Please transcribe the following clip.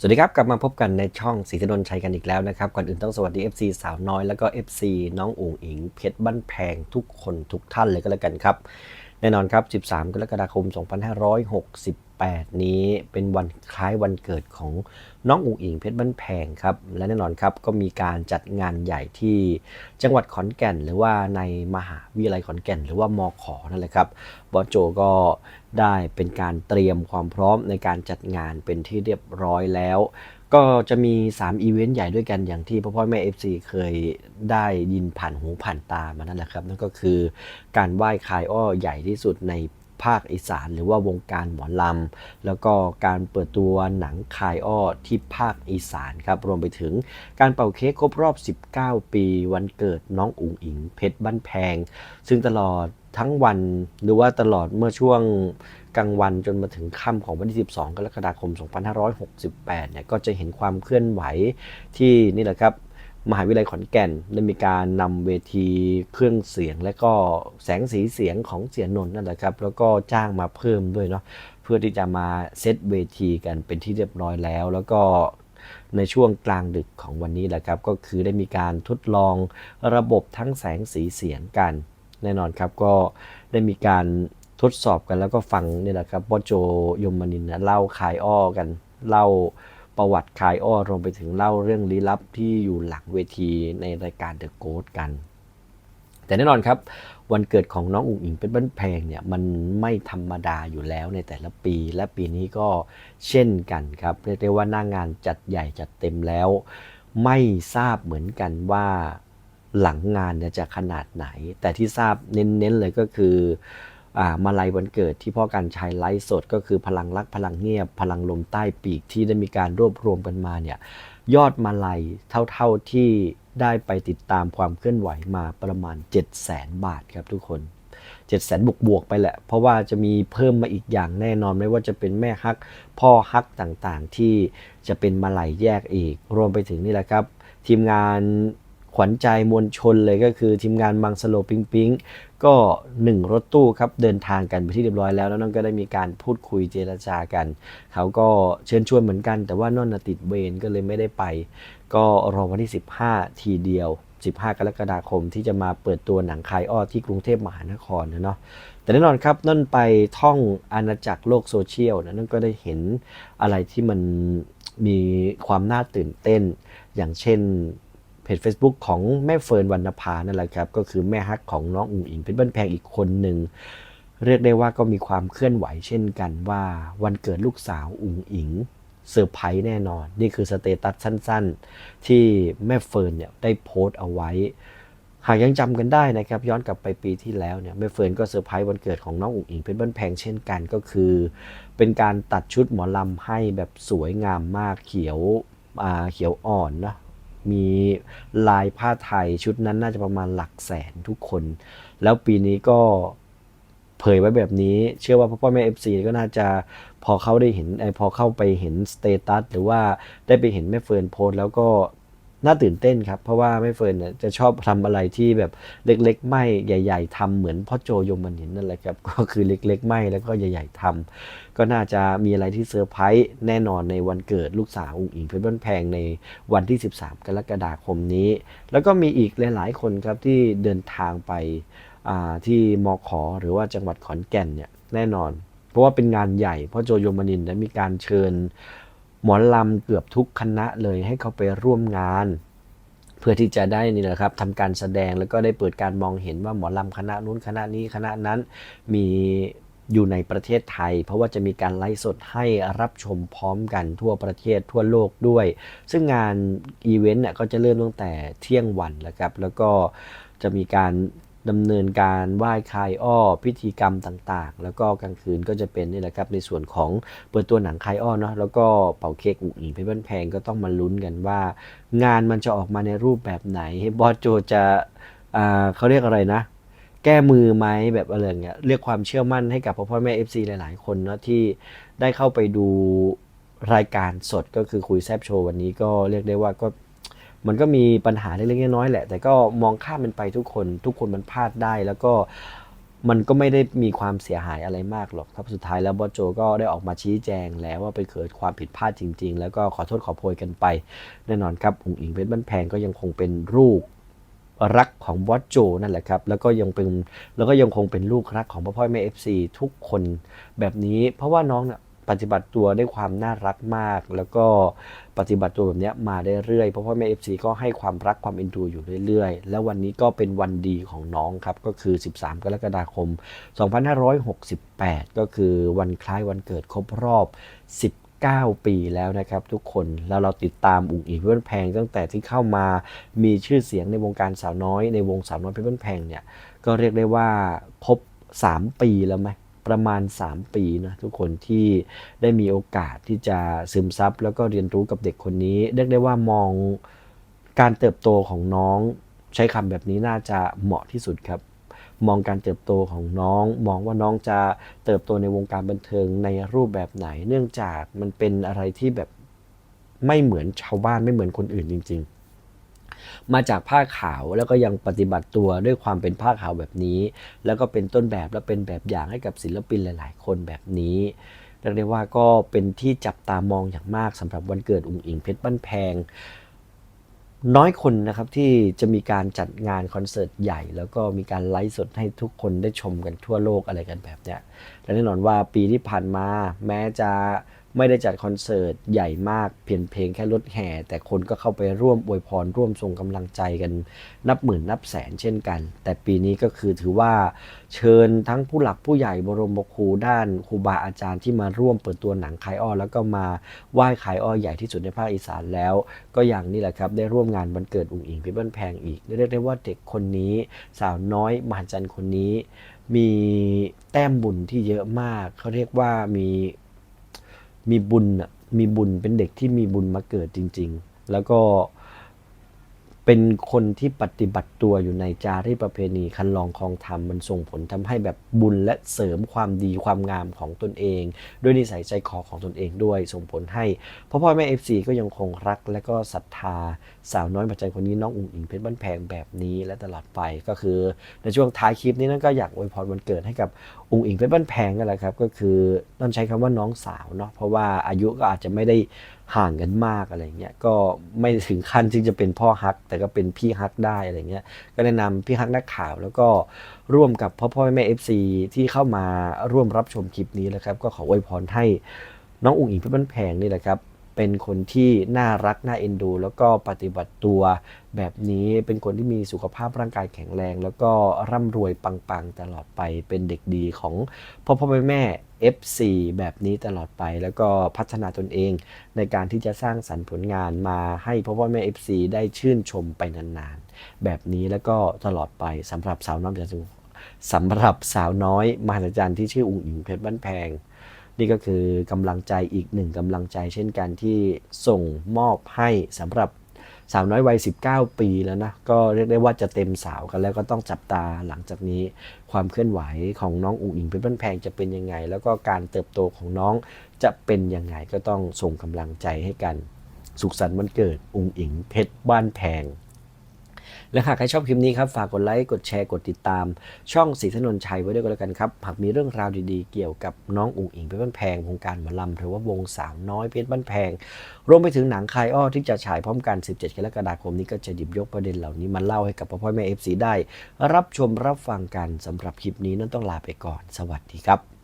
สวัสดีครับ กลับมาพบกันในช่องสีธนนชัยกันอีกแล้วนะครับ ก่อนอื่นต้องสวัสดี FC สาวน้อยแล้วก็ FC น้องอุ๋งอิง เพชรบ้านแพงทุกคนทุกท่านเลยก็แล้วกันครับ แน่นอนครับ 13 กรกฎาคม 2568 8 นี้เป็นวันคล้ายวันเกิดของน้องอุ๋งอิงเพชรบ้านแพงครับ และแน่นอนครับก็มีการจัดงานใหญ่ที่จังหวัดขอนแก่น หรือว่าในมหาวิทยาลัยขอนแก่น หรือว่ามอขอนั่นแหละครับบอสโจก็ได้เป็นการเตรียมความพร้อมในการจัดงานเป็นที่เรียบร้อยแล้ว ก็จะมี 3 อีเวนต์ใหญ่ด้วยกันอย่างที่พ่อพ่อแม่ FC เคยได้ยินผ่านหูผ่านตามานั่นแหละครับ นั่นก็คือการไหว้คายอ้อใหญ่ที่สุดใน ภาคอีสาน หรือว่าวงการหมอลำ แล้วก็การเปิดตัวหนังคายอ้อที่ภาคอีสานครับ รวมไปถึงการเป่าเค้กครบรอบ 19 ปีวันเกิดน้องอุ๋งอิงเพชรบ้านแพง ซึ่งตลอดทั้งวันหรือว่าตลอดเมื่อช่วงกลางวันจนมาถึงค่ำของวันที่ 12 กรกฎาคม 2568 เนี่ยก็จะเห็นความเคลื่อนไหวที่นี่แหละครับ มหาวิทยาลัยขอนแก่นได้มีการนำเวทีเครื่องเสียง และก็แสงสีเสียงของเสียนนท์นั่นแหละครับ แล้วก็จ้างมาเพิ่มด้วยเนาะเพื่อที่จะมาเซตเวทีกันเป็นที่เรียบร้อยแล้ว แล้วก็ในช่วงกลางดึกของวันนี้แหละครับ ก็คือได้มีการทดลองระบบทั้งแสงสีเสียงกัน แน่นอนครับก็ได้มีการทดสอบกันแล้วก็ฟังนี่แหละครับบอโจยมนินนะเล่าคายอ้อกันเล่า ประวัติคายอ้อรวมไปถึงเล่าเรื่องลี้ลับที่อยู่หลังเวทีในรายการ The Ghost กัน แต่แน่นอนครับวันเกิดของน้องอุ๋งอิงเป็นบ้านแพงเนี่ยมันไม่ธรรมดาอยู่แล้วในแต่ละปี และปีนี้ก็เช่นกันครับเรียกได้ว่าหน้างานจัดใหญ่จัดเต็มแล้ว ไม่ทราบเหมือนกันว่าหลังงานเนี่ยจะขนาดไหน แต่ที่ทราบเน้นๆเลยก็คือ มาลัยวันเกิดที่พ่อการชัยไลฟ์สดก็คือพลังรักพลังเงียบ พลังลมใต้ปีกที่ได้มีการรวบรวมกันมาเนี่ยยอดมาลัยเท่าๆที่ได้ไปติดตามความเคลื่อนไหวมาประมาณ 7 0 0 0 0 0บาทครับทุกคน7 0 0 0 0 0บวกบวกๆไปแหละ เพราะว่าจะมีเพิ่มมาอีกอย่างแน่นอนไม่ว่าจะเป็นแม่ฮัก พ่อฮักต่างๆ ที่จะเป็นมาลัยแยกอีก รวมไปถึงนี่แหละครับ ทีมงาน ขวัญใจมวลชนเลยก็คือทีมงานมังสโลปิงปิงก็หนึ่งรถตู้ครับเดินทางกันไปที่เรียบร้อยแล้วแล้วนั่นก็ได้มีการพูดคุยเจรจากัน เขาก็เชิญชวนเหมือนกัน แต่ว่านนนติดเวรก็เลยไม่ได้ไป ก็รอวันที่ 15 ทีเดียว 15 กรกฎาคมที่จะมาเปิดตัวหนังคายอ้อที่กรุงเทพมหานครนะเนาะแต่แน่นอนครับนั่นไปท่องอาณาจักรโลกโซเชียลนะนั่นก็ได้เห็นอะไรที่มันมีความน่าตื่นเต้น อย่างเช่น เพจ Facebook ของแม่เฟิร์นวรรณภานั่นแหละครับ ก็คือแม่ฮักของน้องอุ๋งอิงเป็นบ้านแพงอีกคนหนึ่งเรียกได้ว่าก็มีความเคลื่อนไหวเช่นกันว่าวันเกิดลูกสาวอุ๋งอิงเซอร์ไพรส์แน่นอน นี่คือสเตตัสสั้นๆ ที่แม่เฟิร์นเนี่ยได้โพสต์เอาไว้ หากยังจำกันได้นะครับ ย้อนกลับไปปีที่แล้วเนี่ยแม่เฟิร์นก็เซอร์ไพรส์วันเกิดของน้องอุ๋งอิงเป็นบ้านแพงเช่นกันก็คือ เป็นการตัดชุดหมอลำให้แบบสวยงามมากเขียวอ่าเขียวอ่อนนะ มีลายผ้าไทยชุดนั้นน่าจะประมาณหลักแสนทุกคน แล้วปีนี้ก็เผยไว้แบบนี้ เชื่อว่าพ่อพ่อแม่ FC ก็น่าจะพอเขาได้เห็นไอพอเข้าไปเห็นสเตตัสหรือว่าได้ไปเห็นแม่เฟิร์นโพสแล้วก็ น่าตื่นเต้นครับ เพราะว่าแม่เฟิร์นเนี่ยจะชอบทำอะไรที่แบบเล็ก ๆ ไม่ใหญ่ ๆทำเหมือนพ่อโจยมมันเห็นนั่นแหละครับก็คือเล็ก ๆ ไม่แล้วก็ใหญ่ ๆทำก็น่าจะมีอะไรที่เซอร์ไพรส์แน่นอนในวันเกิดลูกสาวอุ๋งอิงเพชรบ้านแพงในวันที่ 13 กรกฎาคมนี้ แล้วก็มีอีกหลาย ๆ คนครับที่เดินทางไปที่มอขอหรือว่าจังหวัดขอนแก่นเนี่ยแน่นอน เพราะว่าเป็นงานใหญ่พราะโจโยมนินทร์ได้มีการเชิญ หมอลำเกือบทุกคณะเลยให้เขาไปร่วมงาน เพื่อที่จะได้นี่แหละครับทำการแสดงแล้วก็ได้เปิดการมองเห็นว่าหมอลำคณะนู้นคณะนี้คณะนั้นมีอยู่ในประเทศไทย เพราะว่าจะมีการไลฟ์สดให้รับชมพร้อมกันทั่วประเทศทั่วโลกด้วย ซึ่งงานอีเวนต์เนี่ยก็จะเริ่มตั้งแต่เที่ยงวันแล้วครับแล้วก็จะมีการ ดำเนินการไหว้คายอ้อพิธีกรรมต่างๆ แล้วก็กลางคืนก็จะเป็นนี่แหละครับในส่วนของเปิดตัวหนังคายอ้อเนาะแล้วก็เป่าเค้กอุ๋งอิงเพชรบ้านแพงก็ต้องมาลุ้นกันว่า งานมันจะออกมาในรูปแบบไหนให้บอสโจจะอ่าเขาเรียกอะไรนะ แก้มือไหมแบบอะไรเงี้ยเรียกความเชื่อมั่นให้กับพ่อพ่อแม่ FC หลาย ๆ คนเนาะที่ได้เข้าไปดูรายการสดก็คือคุยแซบโชว์วันนี้ก็เรียกได้ว่าก็ มันก็มีปัญหาเล็กๆน้อยๆแหละ แต่ก็มองข้ามมันไปทุกคน ทุกคนมันพลาดได้แล้วก็มันก็ไม่ได้มีความเสียหายอะไรมากหรอกครับสุดท้ายแล้วบอสโจก็ได้ออกมาชี้แจงแล้วว่าไปเกิดความผิดพลาดจริง ๆ แล้วก็ขอโทษขอโพยกันไป แน่นอนครับอุ๋งอิงเพชรบ้านแพงก็ยังคงเป็นลูกรักของบอสโจนั่นแหละครับ แล้วก็ยังเป็นแล้วก็ยังคงเป็นลูกรักของพ่อพ่อแม่ FC ทุกคนแบบนี้ เพราะว่าน้องเนี่ย ปฏิบัติตัวด้วยความน่ารักมาก แล้วก็ปฏิบัติตัวแบบนี้มาได้เรื่อยเพราะพ่อแม่ FC ก็ให้ความรักความเอ็นดูอยู่เรื่อยๆ แล้ววันนี้ก็เป็นวันดีของน้องครับ ก็คือ 13 กรกฎาคม 2568 ก็คือวันคล้ายวันเกิดครบรอบ19ปีแล้วนะครับทุกคนแล้วเราติดตามอุ๋งอิงเพชรบ้านแพงตั้งแต่ที่เข้ามามีชื่อเสียงในวงการสาวน้อยในวงสาวน้อยเพชรบ้านแพงเนี่ยก็เรียกได้ว่าครบ 3 ปีแล้วไหม ประมาณ 3 ปีนะทุกคนที่ได้มีโอกาสที่จะซึมซับแล้วก็เรียนรู้กับเด็กคนนี้ เรียกได้ว่ามองการเติบโตของน้องใช้คำแบบนี้น่าจะเหมาะที่สุดครับ มองการเติบโตของน้อง มองว่าน้องจะเติบโตในวงการบันเทิงในรูปแบบไหน เนื่องจากมันเป็นอะไรที่แบบไม่เหมือนชาวบ้านไม่เหมือนคนอื่นจริง ๆ มาจากผ้าขาวแล้วก็ยังปฏิบัติตัวด้วยความเป็นผ้าขาวแบบนี้ แล้วก็เป็นต้นแบบและเป็นแบบอย่างให้กับศิลปินหลาย ๆ คนแบบนี้เรียกได้ว่าก็เป็นที่จับตามองอย่างมากสำหรับวันเกิดอุ๋งอิงเพชรบ้านแพง น้อยคนนะครับที่จะมีการจัดงานคอนเสิร์ตใหญ่ แล้วก็มีการไลฟ์สดให้ทุกคนได้ชมกันทั่วโลกอะไรกันแบบเนี้ยและแน่นอนว่าปีที่ผ่านมาแม้จะ ไม่ได้จัดคอนเสิร์ตใหญ่มากเพียงเพลงแค่รถแห่ แต่คนก็เข้าไปร่วมอวยพรร่วมส่งกำลังใจกัน นับหมื่นนับแสนเช่นกัน แต่ปีนี้ก็คือถือว่าเชิญทั้งผู้หลักผู้ใหญ่บรมครูด้านครูบาอาจารย์ที่มาร่วมเปิดตัวหนังคายอ้อแล้วก็มาไหว้คายอ้อใหญ่ที่สุดในภาคอีสานแล้ว ก็อย่างนี้แหละครับได้ร่วมงานวันเกิดอุ๋งอิงพชรบ้านแพงอีกเรียกได้ว่าเด็กคนนี้ สาวน้อยมหัศจรรย์คนนี้ มีแต้มบุญที่เยอะมาก เขาเรียกว่ามี มีบุญอะมีบุญเป็นเด็กที่มีบุญมาเกิดจริง ๆ แล้วก็เป็นคนที่ปฏิบัติตัวอยู่ในจารีประเพณีคันลองคลองธรรมมันส่งผลทำให้แบบบุญและเสริมความดีความงามของตนเอง ด้วยนิสัยใจคอของตนเองด้วยส่งผลให้พ่อพ่อแม่เอฟซีก็ยังคงรักและก็ศรัทธาสาวน้อยปัจจัยคนนี้น้องอุ๋งอิงเพชรบ้านแพงแบบนี้และตลอดไปก็คือในช่วงท้ายคลิปนี้นั่นก็อยากอวยพรวันเกิดให้กับอุ๋งอิงเพชรบ้านแพงนั่นแหละครับ ก็คือต้องใช้คำว่าน้องสาวเนาะเพราะว่าอายุก็อาจจะไม่ได้ห่างกันมากอะไรเงี้ยก็ไม่ถึงขั้นที่จะเป็นพ่อฮัก แต่ก็เป็นพี่ฮักได้อะไรเงี้ยก็แนะนำพี่ฮักนักข่าว แล้วก็ร่วมกับพ่อพ่อแม่เอฟซีที่เข้ามาร่วมรับชมคลิปนี้นะครับ ก็ขออวยพรให้น้องอุ๋งอิงเพชรบ้านแพงนี่แหละครับ เป็นคนที่น่ารักน่าเอ็นดู แล้วก็ปฏิบัติตัวแบบนี้เป็นคนที่มีสุขภาพร่างกายแข็งแรง แล้วก็ร่ำรวยปังๆตลอดไปเป็นเด็กดีของพ่อพ่อแม่แม่ FC แบบนี้ตลอดไปแล้วก็พัฒนาตนเองในการที่จะสร้างสรรค์ผลงานมาให้พ่อพ่อแม่ FC ได้ชื่นชมไปนานๆ แบบนี้แล้วก็ตลอดไปสำหรับสาวน้อยมหัศจรรย์สำหรับสาวน้อยมหัศจรรย์ที่ชื่ออุ๋งอิงเพชรบ้านแพง นี่ก็คือกำลังใจอีกหนึ่งกำลังใจ เช่นกันที่ส่งมอบให้สำหรับสาวน้อยวัย 19 ปีแล้วนะ ก็เรียกได้ว่าจะเต็มสาวกันแล้วก็ต้องจับตาหลังจากนี้ ความเคลื่อนไหวของน้องอุ๋งอิงเพชรบ้านแพงจะเป็นยังไง แล้วก็การเติบโตของน้องจะเป็นยังไงก็ต้องส่งกำลังใจให้กัน สุขสันต์วันเกิดอุ๋งอิงเพชรบ้านแพง และหากใครชอบคลิปนี้ครับฝากกดไลค์กดแชร์กดติดตาม ช่องสีถนนชัยไว้ด้วยก็แล้วกันครับหากมีเรื่องราวดีๆ เกี่ยวกับน้องอุ๋งอิงเพชรบ้านแพงวงการหมอลำหรือว่าวงสาวน้อยเพชรบ้านแพง รวมไปถึงหนังคายอ้อที่จะฉายพร้อมกัน 17 กรกฎาคมนี้ก็จะหยิบยกประเด็นเหล่านี้มาเล่าให้กับพ่อพ่อแม่เอฟซีได้ รับชมรับฟังกันสำหรับคลิปนี้นั้นต้องลาไปก่อน สวัสดีครับ